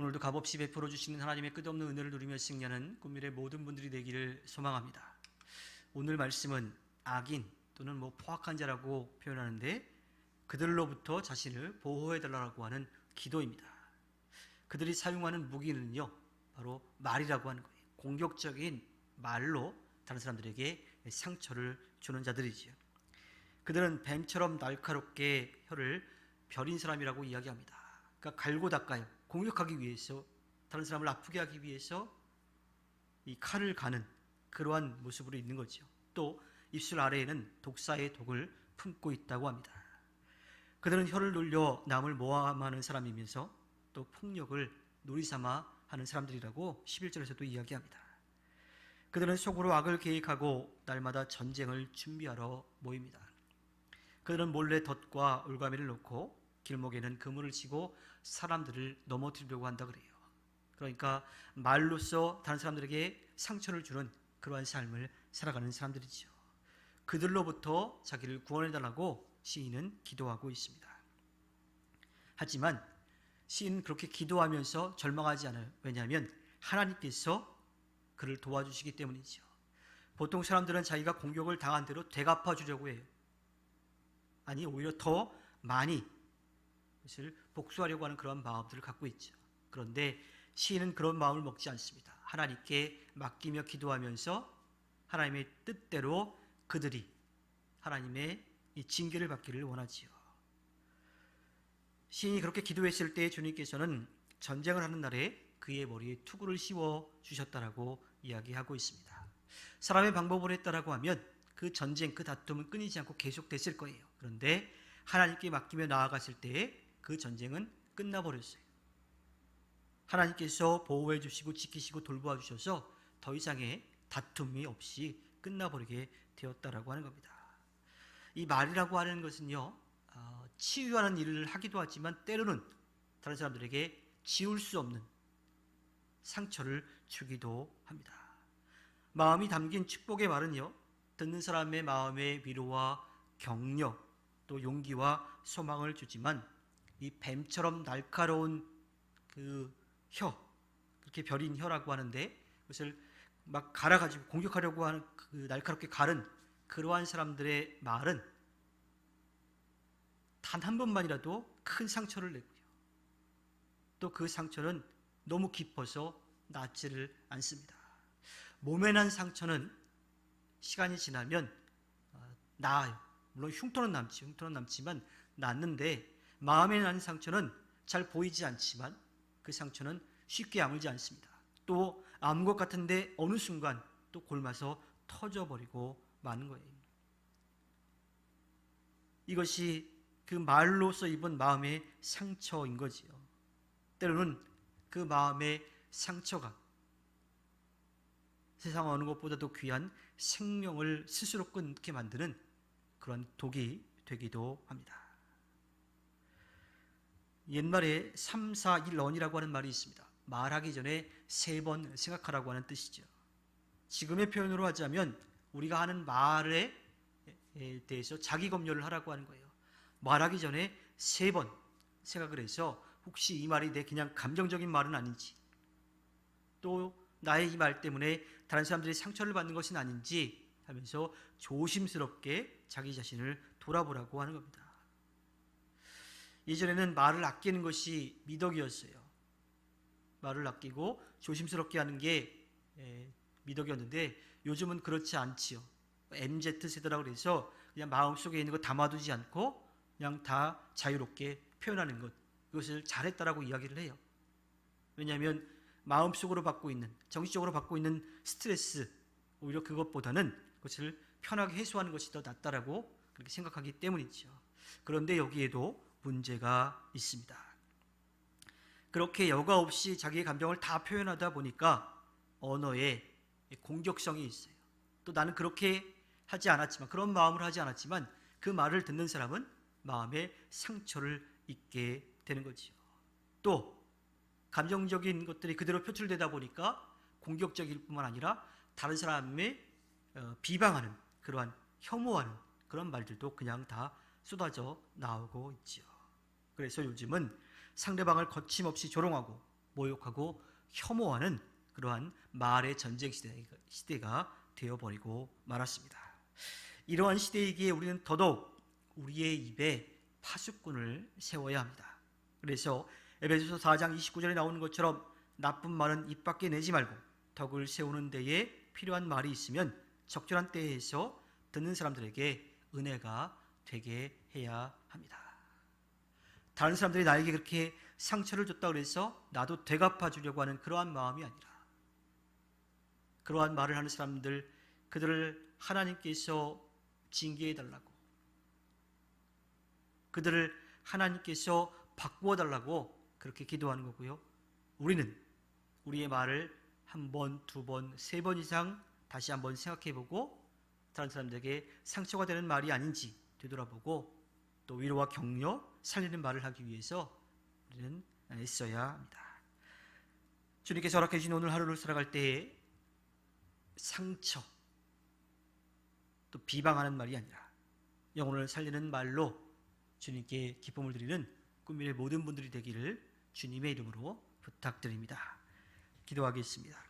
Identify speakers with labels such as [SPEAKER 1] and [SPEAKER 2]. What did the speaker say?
[SPEAKER 1] 오늘도 값없이 베풀어 주시는 하나님의 끝없는 은혜를 누리며 승리하는 꿈밀의 모든 분들이 되기를 소망합니다. 오늘 말씀은 악인 또는 뭐 포악한 자라고 표현하는데 그들로부터 자신을 보호해 달라고 하는 기도입니다. 그들이 사용하는 무기는요 바로 말이라고 하는 거예요. 공격적인 말로 다른 사람들에게 상처를 주는 자들이지요. 그들은 뱀처럼 날카롭게 혀를 벼린 사람이라고 이야기합니다. 그러니까 갈고 닦아요. 공격하기 위해서 다른 사람을 아프게 하기 위해서 이 칼을 가는 그러한 모습으로 있는 거죠. 또 입술 아래에는 독사의 독을 품고 있다고 합니다. 그들은 혀를 놀려 남을 모함하는 사람이면서 또 폭력을 놀이삼아 하는 사람들이라고 11절에서도 이야기합니다. 그들은 속으로 악을 계획하고 날마다 전쟁을 준비하러 모입니다. 그들은 몰래 덫과 올가미를 놓고 길목에는 그물을 치고 사람들을 넘어뜨리려고 한다 그래요. 그러니까 말로써 다른 사람들에게 상처를 주는 그러한 삶을 살아가는 사람들이죠. 그들로부터 자기를 구원해 달라고 시인은 기도하고 있습니다. 하지만 시인은 그렇게 기도하면서 절망하지 않아요. 왜냐하면 하나님께서 그를 도와주시기 때문이죠. 보통 사람들은 자기가 공격을 당한 대로 되갚아 주려고 해요. 아니 오히려 더 많이 것을 복수하려고 하는 그런 마음들을 갖고 있죠. 그런데 시인은 그런 마음을 먹지 않습니다. 하나님께 맡기며 기도하면서 하나님의 뜻대로 그들이 하나님의 이 징계를 받기를 원하지요. 시인이 그렇게 기도했을 때 주님께서는 전쟁을 하는 날에 그의 머리에 투구를 씌워 주셨다라고 이야기하고 있습니다. 사람의 방법을 했다라고 하면 그 전쟁, 그 다툼은 끊이지 않고 계속됐을 거예요. 그런데 하나님께 맡기며 나아갔을 때에 그 전쟁은 끝나버렸어요. 하나님께서 보호해 주시고 지키시고 돌보아 주셔서 더 이상의 다툼이 없이 끝나버리게 되었다라고 하는 겁니다. 이 말이라고 하는 것은요, 어, 치유하는 일을 하기도 하지만 때로는 다른 사람들에게 지울 수 없는 상처를 주기도 합니다. 마음이 담긴 축복의 말은요, 듣는 사람의 마음에 위로와 격려, 또 용기와 소망을 주지만 이 뱀처럼 날카로운 그 혀, 그렇게 벼린 혀라고 하는데 그것을 막 갈아가지고 공격하려고 하는 그 날카롭게 가른 그러한 사람들의 말은 단 한 번만이라도 큰 상처를 내고요. 또 그 상처는 너무 깊어서 낫지를 않습니다. 몸에 난 상처는 시간이 지나면 어, 나아요. 물론 흉터는 남지, 흉터는 남지만 낫는데 마음에 난 상처는 잘 보이지 않지만 그 상처는 쉽게 아물지 않습니다. 또 아문 것 같은데 어느 순간 또 골마서 터져버리고 마는 거예요. 이것이 그 말로서 입은 마음의 상처인 거지요. 때로는 그 마음의 상처가 세상 어느 것보다도 귀한 생명을 스스로 끊게 만드는 그런 독이 되기도 합니다. 옛말에 3, 4, 1, 런이라고 하는 말이 있습니다. 말하기 전에 세 번 생각하라고 하는 뜻이죠. 지금의 표현으로 하자면 우리가 하는 말에 대해서 자기 검열을 하라고 하는 거예요. 말하기 전에 세 번 생각을 해서 혹시 이 말이 내 그냥 감정적인 말은 아닌지 또 나의 이 말 때문에 다른 사람들이 상처를 받는 것은 아닌지 하면서 조심스럽게 자기 자신을 돌아보라고 하는 겁니다. 예전에는 말을 아끼는 것이 미덕이었어요. 말을 아끼고 조심스럽게 하는 게 미덕이었는데 요즘은 그렇지 않지요. MZ 세대라고 그래서 그냥 마음속에 있는 거 담아두지 않고 그냥 다 자유롭게 표현하는 것 그것을 잘했다라고 이야기를 해요. 왜냐하면 마음속으로 받고 있는 정신적으로 받고 있는 스트레스 오히려 그것보다는 그것을 편하게 해소하는 것이 더 낫다라고 그렇게 생각하기 때문이죠. 그런데 여기에도 문제가 있습니다. 그렇게 여과 없이 자기의 감정을 다 표현하다 보니까 언어에 공격성이 있어요. 또 나는 그렇게 하지 않았지만 그런 마음을 하지 않았지만 그 말을 듣는 사람은 마음에 상처를 입게 되는 거지요. 또 감정적인 것들이 그대로 표출되다 보니까 공격적일 뿐만 아니라 다른 사람의 어, 비방하는 그러한 혐오하는 그런 말들도 그냥 다 쏟아져 나오고 있지요. 그래서 요즘은 상대방을 거침없이 조롱하고 모욕하고 혐오하는 그러한 말의 전쟁 시대가, 되어버리고 말았습니다. 이러한 시대이기에 우리는 더더욱 우리의 입에 파수꾼을 세워야 합니다. 그래서 에베소서 4장 29절에 나오는 것처럼 나쁜 말은 입 밖에 내지 말고 덕을 세우는 데에 필요한 말이 있으면 적절한 때에서 듣는 사람들에게 은혜가 되게 해야 합니다. 다른 사람들이 나에게 그렇게 상처를 줬다 그래서 나도 되갚아 주려고 하는 그러한 마음이 아니라 그러한 말을 하는 사람들 그들을 하나님께서 징계해 달라고 그들을 하나님께서 바꾸어 달라고 그렇게 기도하는 거고요. 우리는 우리의 말을 한 번, 두 번, 세 번 이상 다시 한번 생각해 보고 다른 사람들에게 상처가 되는 말이 아닌지 되돌아보고 또 위로와 격려, 살리는 말을 하기 위해서 우리는 애써야 합니다. 주님께서 허락해 주신 오늘 하루를 살아갈 때에 상처 또 비방하는 말이 아니라 영혼을 살리는 말로 주님께 기쁨을 드리는 꿈미의 모든 분들이 되기를 주님의 이름으로 부탁드립니다. 기도하겠습니다.